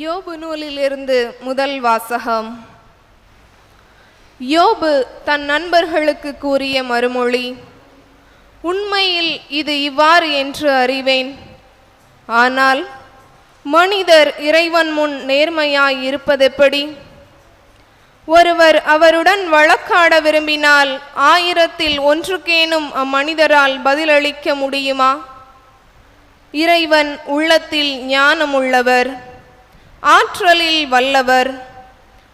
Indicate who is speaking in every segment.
Speaker 1: யோபு நூலிலிருந்து முதல் வாசகம். யோபு தன் நண்பர்களுக்கு கூறிய மறுமொழி உண்மையில் இது இவ்வாறு என்று அறிவேன். ஆனால் மனிதர் இறைவன் முன் நேர்மையாய் இருப்பதெப்படி ஒருவர் அவருடன் வழக்காட விரும்பினால் ஆயிரத்தில் ஒன்றுக்கேனும் அம்மனிதரால் பதிலளிக்க முடியுமா? இறைவன் உள்ளத்தில் ஞானமுள்ளவர். ஆற்றலில் வல்லவர்.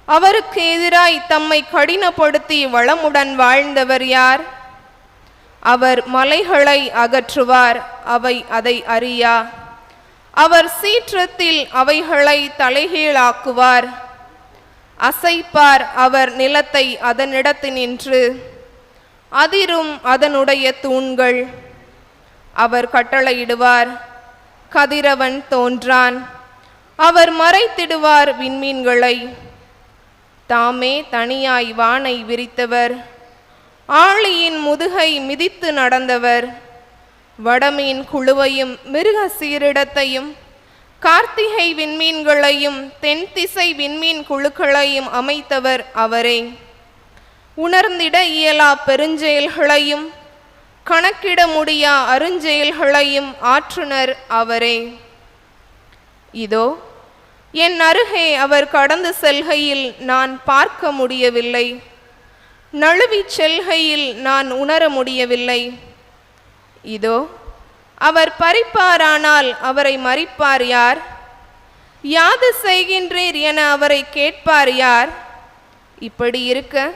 Speaker 1: அவருக்கு எதிராய் தம்மை கடினப்படுத்தி வளமுடன் வாழ்ந்தவர் யார்? அவர் மலைகளை அகற்றுவார் அவை அதை அறியா? அவர் சீற்றத்தில் அவைகளை தலைகீழாக்குவார். அசைப்பார் அவர் நிலத்தை அதனிடத்தினின்று அதிரும் அதனுடைய தூண்கள். அவர் கட்டளையிடுவார் கதிரவன் தோன்றான். அவர் மறைத்திடுவார் விண்மீன்களை. தாமே தனியாய் வானை விரித்தவர். ஆளியின் முதுகை மிதித்து நடந்தவர். வடமீன் குழுவையும் மிருக சீரிடத்தையும் கார்த்திகை விண்மீன்களையும் தென்திசை விண்மீன் குழுக்களையும் அமைத்தவர் அவரே. உணர்ந்திட இயலா பெருஞ்செயல்களையும் கணக்கிட முடியா அருஞ்செயல்களையும் ஆற்றுனர் அவரே. இதோ என் அருகே அவர் கடந்து செல்கையில் நான் பார்க்க முடியவில்லை. நழுவிச் செல்கையில் நான் உணர முடியவில்லை. இதோ அவர் பறிப்பாரானால் அவரை மறிப்பார் யார்? யாது செய்கின்றீர் என அவரை கேட்பார் யார்? இப்படி இருக்க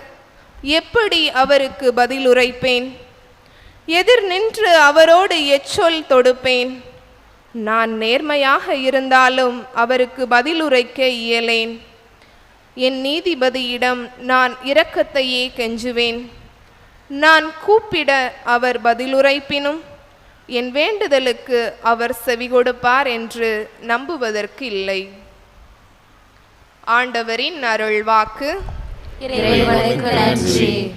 Speaker 1: எப்படி அவருக்கு பதிலுரைப்பேன்? எதிர் நின்று அவரோடு எச்சொல் தொடுப்பேன். நான் நேர்மையாக இருந்தாலும் அவருக்கு பதிலுரைக்க இயலேன். என் நீதிபதியிடம் நான் இரக்கத்தையே கெஞ்சுவேன். நான் கூப்பிட அவர் பதிலுரைப்பினும் என் வேண்டுதலுக்கு அவர் செவி கொடுப்பார் என்று நம்புவதற்கு இல்லை. ஆண்டவரின் அருள்வாக்கு.
Speaker 2: இறைவனுக்கு நன்றி.